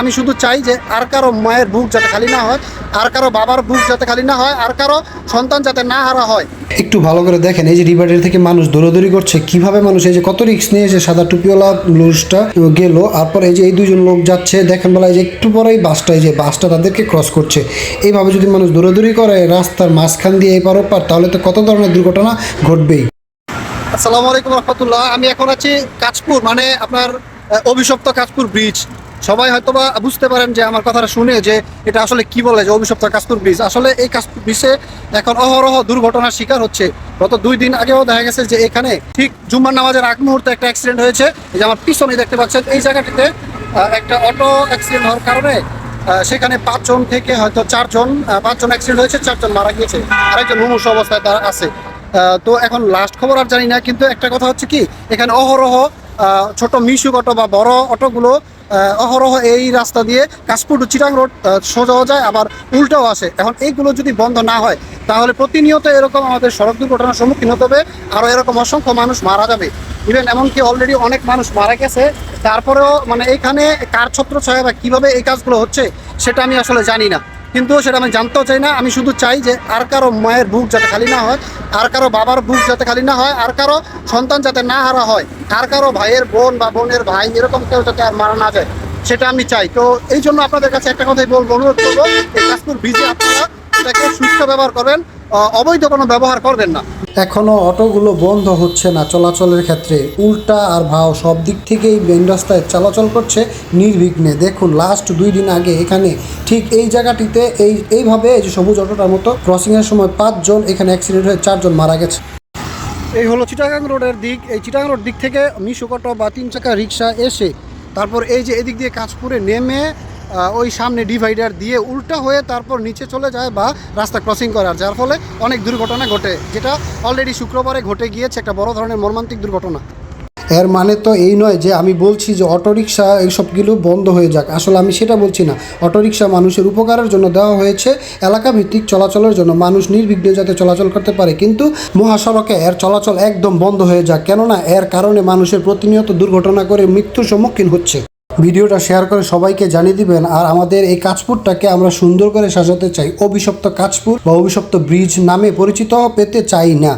আমি শুধু চাই যে আর কারও মায়ের বুক যাতে খালি না হয় আর কারও বাবার বুক যাতে খালি না হয় আর কারও সন্তান যাতে না হারা হয়। একটু ভালো করে দেখেন এই যে রিভারের থেকে মানুষ দৌড়াদৌড়ি করছে কীভাবে মানুষ এই যে কত রিক্স নিয়ে এসে সাদা টুপিওয়ালা লুজটা গেল তারপর এই যে এই দুজন লোক যাচ্ছে দেখেন বলা এই যে একটু পরেই বাসটা এই যে বাসটা তাদেরকে ক্রস করছে। এইভাবে যদি মানুষ দৌড়াদৌড়ি করে রাস্তার মাঝখান দিয়ে এই পার ওপার তাহলে তো কত ধরনের দুর্ঘটনা ঘটবেই। আসসালামু আলাইকুম রহমতুল্লাহ আমি এখন আছি কাঁচপুর মানে আপনার অভিশপ্ত কাঁচপুর ব্রিজ সবাই হয়তোবা বুঝতে পারেন যে আমার কথাটা শুনে যে এটা আসলে কি বলে যে অভিশপ্ত কাঁচপুর ব্রিজ। আসলে এই কাঁচপুর ব্রিজে এখন অহরহ দুর্ঘটনার শিকার হচ্ছে। গত দুই দিন আগেও দেখা গেছে যে এখানে ঠিক জুম্মার নামাজের আগ মুহূর্তে একটা অ্যাক্সিডেন্ট হয়েছে। এই যে আমার পিছনে দেখতে পাচ্ছেন, এই জায়গাটিতে একটা অটো অ্যাক্সিডেন্ট হওয়ার কারণে সেখানে পাঁচজন থেকে হয়তো চারজন পাঁচজন অ্যাক্সিডেন্ট হয়েছে, চারজন মারা গিয়েছে। আরেকজন মুমূর্ষ অবস্থায় তারা আছে। তো এখন লাস্ট খবর আর জানি না, কিন্তু একটা কথা হচ্ছে কি, এখানে অহরহ ছোট মিশুক অটো বা বড় অটোগুলো অহরহ এই রাস্তা দিয়ে কাশপুর টু চিরাং রোড সোজাও যায়, আবার উল্টাও আসে। এখন এইগুলো যদি বন্ধ না হয়, তাহলে প্রতিনিয়ত এরকম আমাদের সড়ক দুর্ঘটনার সম্মুখীন হতে হবে, আরও এরকম অসংখ্য মানুষ মারা যাবে। ইভেন এমনকি অলরেডি অনেক মানুষ মারা গেছে। তারপরেও মানে এইখানে কার ছত্র ছয় বা কীভাবে এই কাজগুলো হচ্ছে, সেটা আমি আসলে জানি না। কিন্তু সেটা আমি জানতেও চাই না। আমি শুধু চাই যে আর কারও মায়ের বুক যাতে খালি না হয়, আর কারও বাবার বুক যাতে খালি না হয়, আর কারও সন্তান যাতে না হারা হয়, আর কারও ভাইয়ের বোন বা বোনের ভাই এরকম কেউ যাতে আর মারা না যায়, সেটা আমি চাই। তো এই জন্য আপনাদের কাছে একটা কথাই বলব অনুরোধ করব, এই কাশপুর আপনারা এটাকে সুস্থ ব্যবহার করবেন অবৈধ কোনো ব্যবহার করবেন না। এখনও অটোগুলো বন্ধ হচ্ছে না চলাচলের ক্ষেত্রে। উল্টা আর ভাও সব দিক থেকেই মেন রাস্তায় চলাচল করছে নির্বিঘ্নে। দেখুন লাস্ট দুই দিন আগে এখানে ঠিক এই জায়গাটিতে এই এইভাবে এই যে সবুজ অটোটার মতো ক্রসিংয়ের সময় পাঁচজন এখানে অ্যাক্সিডেন্ট হয়ে চারজন মারা গেছে। এই হলো চিটাগাং রোডের দিক। এই চিটাগাং রোড দিক থেকে মিশুকটো বা তিন চাকা রিক্সা এসে তারপর এই যে এদিক দিয়ে কাঁচপুরে নেমে ওই সামনে ডিভাইডার দিয়ে উল্টা হয়ে তারপর নিচে চলে যায় বা রাস্তা ক্রসিং করার, যার ফলে অনেক দুর্ঘটনা ঘটে, যেটা অলরেডি শুক্রবারে ঘটে গিয়েছে একটা বড় ধরনের মর্মান্তিক দুর্ঘটনা। এর মানে তো এই নয় যে আমি বলছি যে অটোরিকশা এইসবগুলো বন্ধ হয়ে যাক। আসলে আমি সেটা বলছি না। অটোরিকশা মানুষের উপকারের জন্য দেওয়া হয়েছে এলাকা ভিত্তিক চলাচলের জন্য। মানুষ নির্বিঘ্নে যাতে চলাচল করতে পারে, কিন্তু মহাসড়কে এর চলাচল একদম বন্ধ হয়ে যাক। কেননা এর কারণে মানুষের প্রতিনিয়ত দুর্ঘটনা করে মৃত্যুর সম্মুখীন হচ্ছে। ভিডিওটা শেয়ার করে সবাইকে জানিয়ে দিবেন। আর আমাদের এই কাজপুরটাকে আমরা সুন্দর করে সাজাতে চাই। অভিশপ্ত কাজপুর বা অভিশপ্ত ব্রিজ নামে পরিচিত পেতে চাই না।